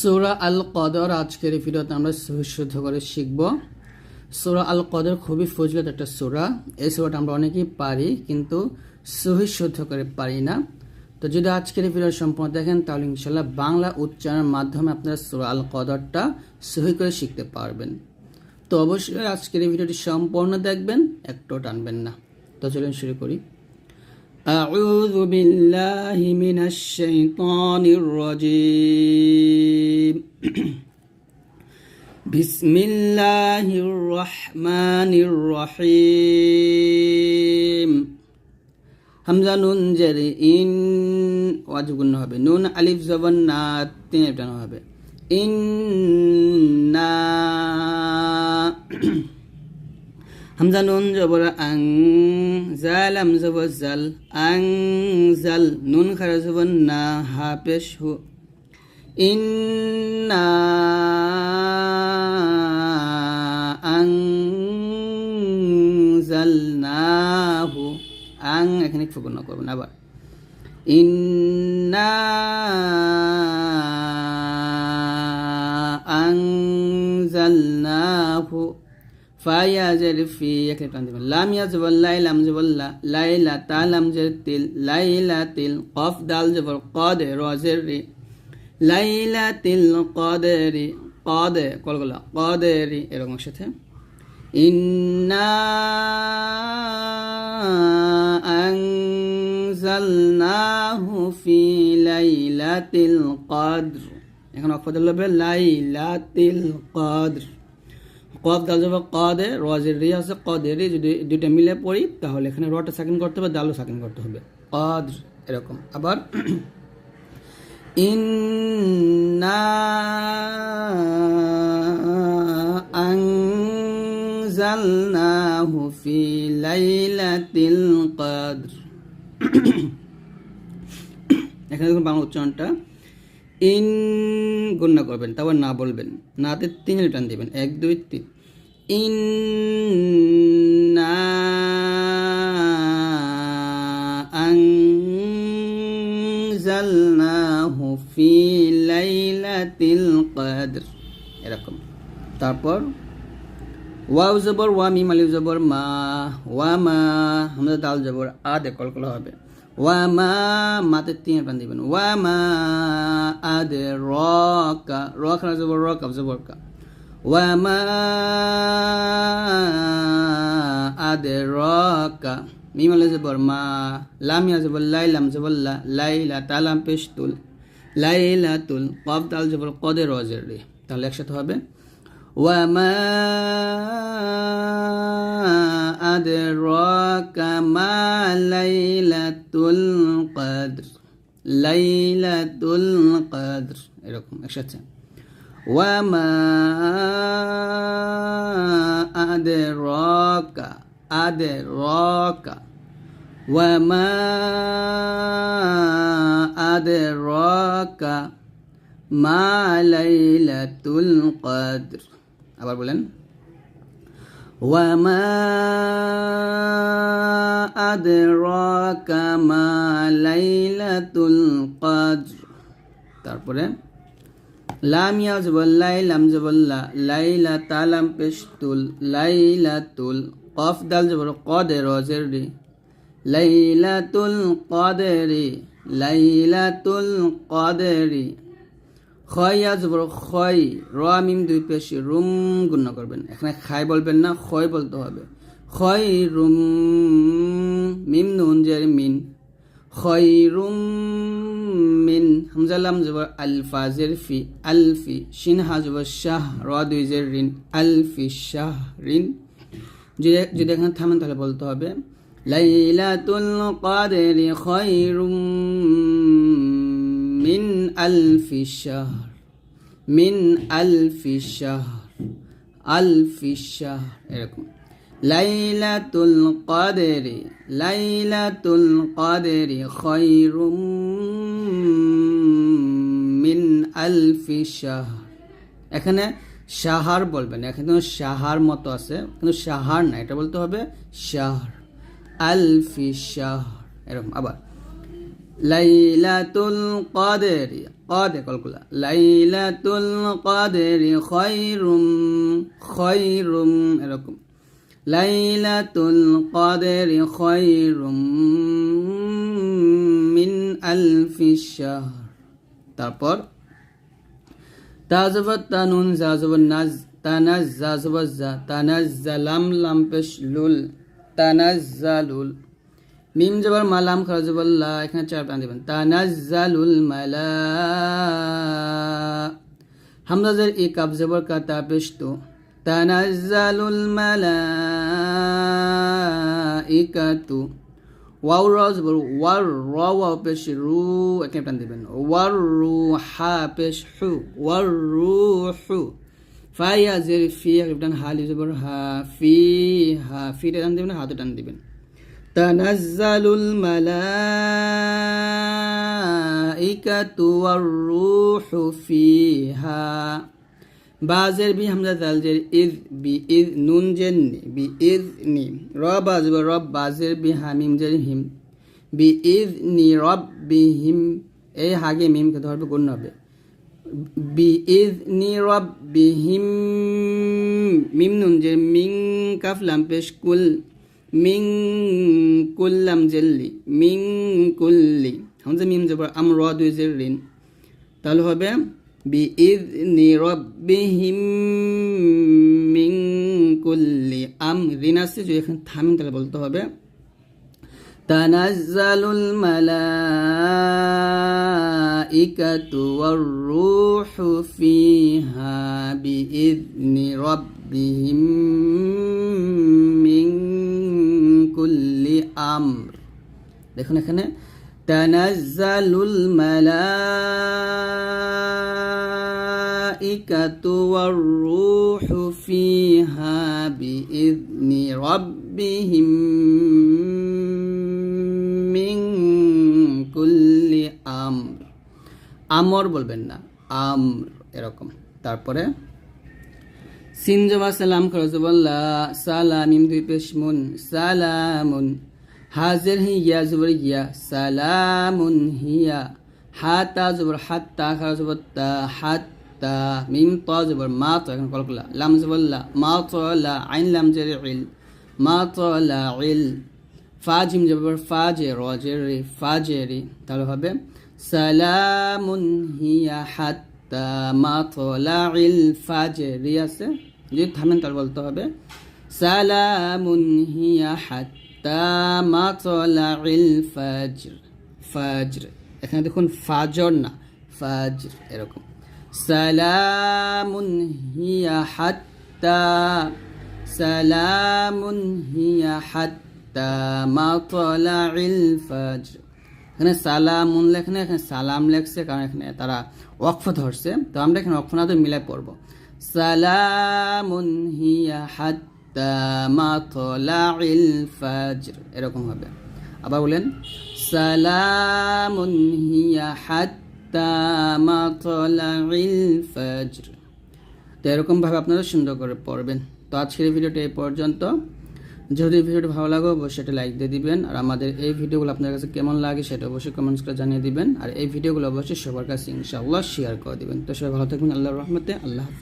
সৌরা আল কদর আজকের ভিডিওতে আমরা শুদ্ধ করে শিখব। সৌরা আল কদর খুবই ফজলত একটা সৌরা। এই সৌরাটা আমরা অনেকেই পারি, কিন্তু সহি শুদ্ধ করে পারি না। তো যদি আজকের ভিডিও সম্পূর্ণ দেখেন, তাহলে ইনশাল্লাহ বাংলা উচ্চারণের মাধ্যমে আপনারা সৌরা আল কদরটা সহি করে শিখতে পারবেন। তো অবশ্যই আজকের ভিডিওটি সম্পূর্ণ দেখবেন একটু টানবেন না। তো চলুন শুরু করি। أعوذ بالله من الشيطان الرجيم بسم الله الرحمن الرحيم হামজা নুন জেরে ইন ওয়াজিব গুণ হবে নুন আলিফ জবন না তিন টানো হবে ইন্না হামজা নুন জবর আং, জাল আম জাল, আং, জাল, নুন খারা জবর না, হা পেশ হু। ইন্না আং জালনাহু আং এখানে গুণ করবেন আবার। ইন্না ফায়াজের ফি এখানে টান দিবেন। লাম ইয়াজবল লাই লাম লাইলা তা, লাম জের তিল, লাইলা তিল, কফ দাল জবর কদ রজের রি লাইলা তিল কদেরি, কদে, কলগলা, কদেরি, এরকম সাথে ইন্না আনজালনাহু ফি লাইলাতিল কদর। এখন অক্ষর হবে লাইলাতিল কদর। কদ দাল যাবে কদে রজের রি আছে, কদের রি, যদি দুইটা মিলে পড়ি, তাহলে এখানে রটা সাকিন করতে হবে দালও সাকিন করতে হবে। কদ, এরকম। আবার, ইন্না আনজালনাহু ফি লাইলাতিল কদর। এখানে দেখুন বাংলা উচ্চারণটা। ইন গণ্য করবেন, তারপর না বলবেন। নাতে তিন টান দিবেন, এক, দুই, তিন। ইন না আনজালনাহু ফি লাইলাতিল কদর। এরকম। তারপর ওয়াও জবর, ওয়া মিম আলিফ জবর, মা, ওয়া মা আমাদের দাল জবর, আ দে কলকলা হবে। ওয়া মা মাতে তিন টান দিবেন। ওয়া মা আদে রকা র খানা জবর র কাব জবর কা। ওয়া মা আদে রকা মিম আলিফ জবর মা, লাম ইয়া জবর লাই, লাম জবর লা, লাইলা তালাম পেশতুল লাইলাতুল কব দাল জবর কদে রজের রে তাহলে একসাথে হবে। وما أدراك ما ليلة القدر ليلة القدر এরকম একসাথে وما أدراك أدراك وما أدراك ما ليلة القدر আবার বলেন তারপরে লাম ইয়াজবাল্লাই লাইলা পেশতুল লাইলাতুল কদে লাইলাতুল লাইলাতুল কদেরি। খয়া জবর খয় র মিম দুই পেশি রুম গুণ করবেন। এখানে খাই বলবেন না, খয় বলতে হবে। খয় রুম, মিম নুন জের মিন। খয় রুম, মিন হামজালাম জবর আলফা জের ফি, আলফি, শিন হা জবর শাহ র দুই জের রিন আলফি শাহ রিন যদি যদি এখানে থামেন তাহলে বলতে হবে, লাইলাতুল কাদেরি খয়রুম মিন আলফি শাহর, মিন আলফি শাহর আলফি শাহর, এরকম। লাইলাতুল কাদেরি লাইলাতুল কাদেরি খয়রুম মিন আলফি শাহর। এখানে সাহার বলবেন, এখানে সাহার মতো আছে কিন্তু সাহার না এটা বলতে হবে শাহর, আলফি শাহর, এরকম। আবার লাইলাতুল কদরি, কদে, কলকুলা। লাইলাতুল কদরি খৈরুম খৈরুম এরকম। লাইলাতুল কদরি খৈরুম মিন আলফি শাহর। তারপর, তাজবত তানুন জাজবত নাজ তানাজ জাজবত জা তানাজ জালাম লাম পেশ, লুল, তানাজ্জালুল। মিম জবর মালাম খাজবল্লা এখানে চার টান দিবেন। তানাজ্জালুল মালা হামজাজের ই কাব জবর কা তা পেশ তো তানাজ্জালুল মালা ইকাতু ওয়াও র জবর, ওয়ার র, ওয়াও পেশ রু এখানে টান দিবেন। ওয়ার রু হা পেশ হু ওয়ার রু হু ফাইয়া জের ফি টান হালি জবর হা, ফি হা ফি টান দিবেন, হাতে টান দিবেন। تنزل الملائكة والروح فيها বাজের বি হামজা জালজের ইজ বি ইজ নুন জেন বি ইজ নি রব আজব রব বাজের বি হামিম জের হিম বি ইজ নি রব বি হিম এই হাগে মিমকে ধরবে গুণ হবে বি ইজ নি রব বি হিম মিম নুন জের মিং কাফলাম পেশ কুল মিং কুল্লাম জেল্লি মিং কুল্লি হামজা মিম জবর আম র দুই জের রিন তাহলে হবে বি ইদ নি রব্বিহিম মিং কুল্লি আম রিন আসছে যদি এখানে থামিন তাহলে বলতে হবে تنزل الملائكة والروح فيها بإذن ربهم من আমর দেখুন এখানে, তানাজ্জালুল মালাইকাতু ওয়ার রূহু ফিহা বিইذনি রাব্বিহিম মিন কুল্লি আমর। আমর বলবেন না, আমর এরকম। তারপরে সিনজমা সালাম খরজবল্লা সালামিম দুই পেশমুন সালামুন হাজির হিয়া জবর ইয়া সালামুন হিয়া। হাতা জবর হাত্তা খরজবত্তা হাত্তা মিম ত জবর, মা তো এখন কলকলা লাম জবল্লা মা তো লা আইন, লাম জের ইল। মা তো লা ইল। ফাজিম জবর ফাজে রজের রে ফাজেরি তাহলে হবে, সালামুন হিয়া হাত্তা মাতলাইল ফাজরি আছে। যদি থামেন তার বলতে হবে, সালামুন হিয়া হাত্তা এখানে দেখুন ফাজর না, ফাজর, এরকম। সালামুন হিয়া হাত্তা, সালামুন হিয়া হাত্তা এখানে সালামুন লেখনে, এখানে সালাম লেখছে, কারণ এখানে তারা ওয়াকফ ধরছে। তো আমরা এখানে ওয়াকফ না তো মিলাই পড়ব। সালামুন হিয়া হাত্তা মাতলাইল এরকম হবে। আবার বলেন, সালামুন হিয়া হাত্তা মাতলাইল ফাজর তো এরকমভাবে আপনারা সুন্দর করে পড়বেন। তো আজকের ভিডিওটা এই পর্যন্ত। যদি ভিডিওটি ভালো লাগে, অবশ্যই সেটা লাইক দিয়ে দিবেন। আর আমাদের এই ভিডিওগুলো আপনার কাছে কেমন লাগে, সেটা অবশ্যই কমেন্টস করে জানিয়ে দিবেন। আর এই ভিডিওগুলো অবশ্যই সবার কাছে ইনশাআল্লাহ শেয়ার করে দিবেন। তো সবাই ভালো থাকবেন। আল্লাহর রহমতে আল্লাহ হাফেজ।